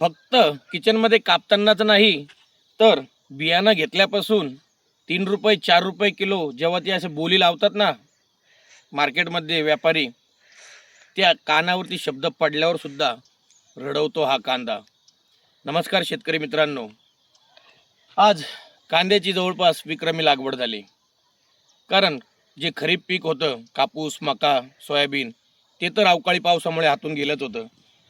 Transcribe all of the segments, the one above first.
फक्त किचनमध्ये कापतानाच नाही तर बियाणं घेतल्यापासून तीन रुपये चार रुपये किलो जेव्हा ते असे बोली लावतात ना मार्केटमध्ये व्यापारी त्या कानावरती शब्द पडल्यावर सुद्धा रडवतो हा कांदा. नमस्कार शेतकरी मित्रांनो. आज कांद्याची जवळपास विक्रमी लागवड झाली. कारण जे खरीप पीक होतं कापूस मका सोयाबीन ते तर अवकाळी पावसामुळे हातून गेलंच होतं.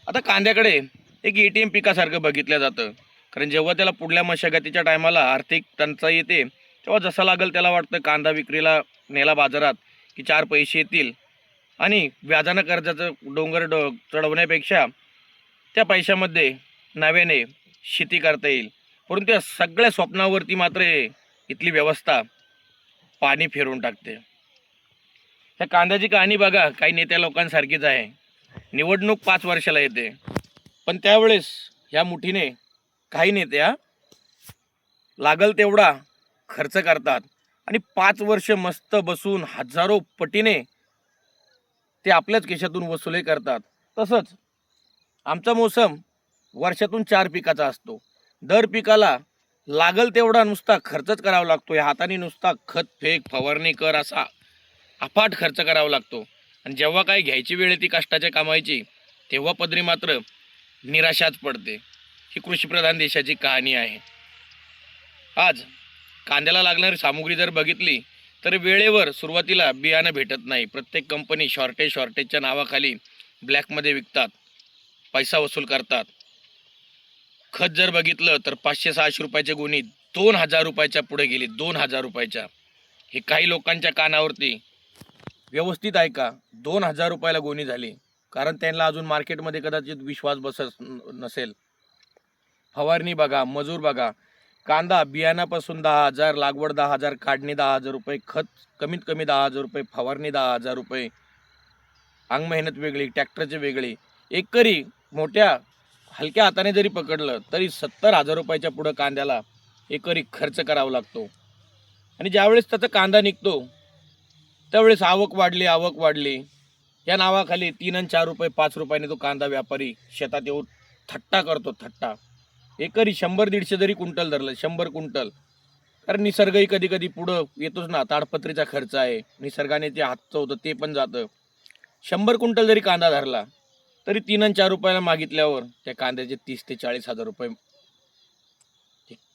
आता कांद्याकडे एक ए टी एम पिकासारखं बघितलं जातं. कारण जेव्हा त्याला पुढल्या मशागतीच्या टायमाला आर्थिक टंचाई येते तेव्हा जसं लागेल त्याला वाटतं कांदा विक्रीला नेला बाजारात की चार पैसे येतील. आणि व्याजानं कर्जाचं डोंगर डो चढवण्यापेक्षा त्या पैशामध्ये नव्याने शेती करता येईल. परंतु या सगळ्या स्वप्नावरती मात्र इथली व्यवस्था पाणी फिरून टाकते. ह्या कांद्याची कहाणी बघा काही नेत्या लोकांसारखीच आहे. निवडणूक पाच वर्षाला येते. पण त्यावेळेस ह्या मुठीने काही नेत्या लागल तेवढा खर्च करतात. आणि पाच वर्ष मस्त बसून हजारो पटीने ते आपल्याच केशातून वसुले करतात. तसंच आमचा मोसम वर्षातून चार पिकाचा असतो. दर पिकाला लागल तेवढा नुसता खर्चच करावा लागतो. या हाताने नुसता खत फेक फवारणी कर असा अफाट खर्च करावा लागतो. आणि जेव्हा काही घ्यायची वेळ येते कष्टाच्या कामायची तेव्हा पदरी मात्र निराशाच पडते. ही कृषीप्रधान देशाची कहाणी आहे. आज कांद्याला लागणारी सामुग्री जर बघितली तर वेळेवर सुरुवातीला बियाणं भेटत नाही. प्रत्येक कंपनी शॉर्टेज शॉर्टेजच्या नावाखाली ब्लॅकमध्ये विकतात पैसा वसूल करतात. खत जर बघितलं तर पाचशे सहाशे रुपयाचे गुणी दोन हजार रुपयाच्या पुढे गेली दोन हजार रुपयाच्या. हे काही लोकांच्या कानावरती व्यवस्थित आहे का? दोन हजार रुपयाला गोणी झाली. कारण त्यांना अजून मार्केटमध्ये कदाचित विश्वास बसत न- नसेल. फवारणी बघा मजूर बघा. कांदा बियाणापासून दहा हजार लागवड दहा हजार काढणी दहा हजार रुपये खत कमीत कमी दहा हजार रुपये फवारणी दहा हजार रुपये. अंग मेहनत वेगळी ट्रॅक्टरची वेगळी. एकरी मोठ्या हलक्या हाताने जरी पकडलं तरी सत्तर हजार रुपयाच्या पुढं कांद्याला एकरी खर्च करावा लागतो. आणि ज्यावेळेस त्याचा कांदा निघतो त्यावेळेस आवक वाढली आवक वाढली. या नावाखाली तीन आणि चार रुपये पाच रुपयाने तो कांदा व्यापारी शेतात येऊन थट्टा करतो थट्टा. एकरी शंभर दीडशे जरी कुंटल धरलं शंभर कुंटल कारण निसर्गही कधी कधी पुढं येतोच ना ताडपत्रीचा खर्च आहे निसर्गाने ते हातचं होतं ते पण जातं. शंभर कुंटल जरी कांदा धरला तरी तीन आणि चार रुपयाला मागितल्यावर त्या कांद्याचे तीस ते चाळीस हजार रुपये.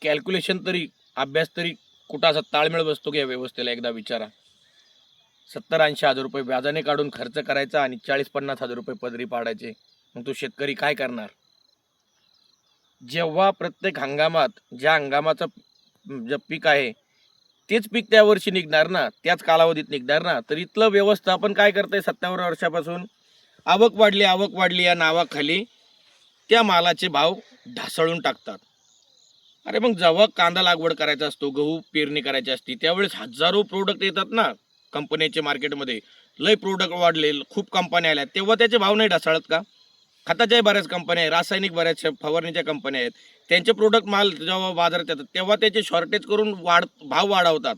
कॅल्क्युलेशन तरी अभ्यास तरी कुठं असा ताळमेळ बसतो की या व्यवस्थेला एकदा विचारा. सत्तर ऐंशी हजार रुपये व्याजाने काढून खर्च करायचा आणि चाळीस पन्नास हजार रुपये पदरी पाडायचे. मग तो शेतकरी काय करणार? जेव्हा प्रत्येक हंगामात ज्या हंगामाचं जे पीक आहे तेच पीक त्या वर्षी निघणार ना त्याच कालावधीत निघणार ना तर इथलं व्यवस्थापन काय करतंय सत्तावन्न वर्षापासून? आवक वाढली आवक वाढली या नावाखाली त्या मालाचे भाव ढासळून टाकतात. अरे मग जेव्हा कांदा लागवड करायचा असतो गहू पेरणी करायची असते त्यावेळेस हजारो प्रोडक्ट येतात ना. कंपन्याचे मार्केटमध्ये. लय प्रोडक्ट वाढले खूप कंपन्या आल्या. तेव्हा त्याचे भाव नाही ढासळत का? खताच्याही बऱ्याच कंपन्या आहेत रासायनिक बऱ्याचशा फवारणीच्या कंपन्या आहेत. त्यांचे प्रोडक्ट माल जेव्हा बाजारात येतात तेव्हा त्याचे शॉर्टेज करून वाढ भाव वाढवतात.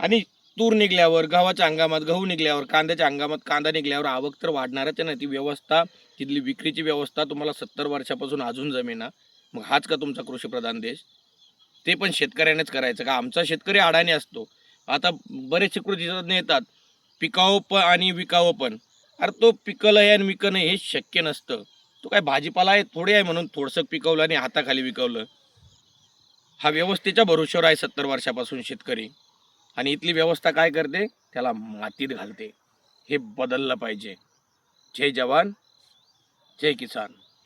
आणि तूर निघल्यावर गव्हाच्या हंगामात गहू निघल्यावर कांद्याच्या हंगामात कांदा निघल्यावर आवक तर वाढणारच आहे ना. ती व्यवस्था तिथली विक्रीची व्यवस्था तुम्हाला सत्तर वर्षापासून अजून जमेना मग हाच का तुमचा कृषीप्रधान देश? ते पण शेतकऱ्यानेच करायचं का? आमचा शेतकरी अडाणी असतो. आता बरेचसे कृती तज्ज्ञ येतात पिकावं पण आणि विकावं पण. अरे तो पिकलं आहे आणि विकणं हे शक्य नसतं. तो काय भाजीपाला आहे थोडे आहे म्हणून थोडंसं पिकवलं आणि हाताखाली विकवलं. हा व्यवस्थेच्या भरोश्यावर आहे सत्तर वर्षापासून शेतकरी. आणि इथली व्यवस्था काय करते? त्याला मातीत घालते. हे बदललं पाहिजे. जय जवान जय किसान.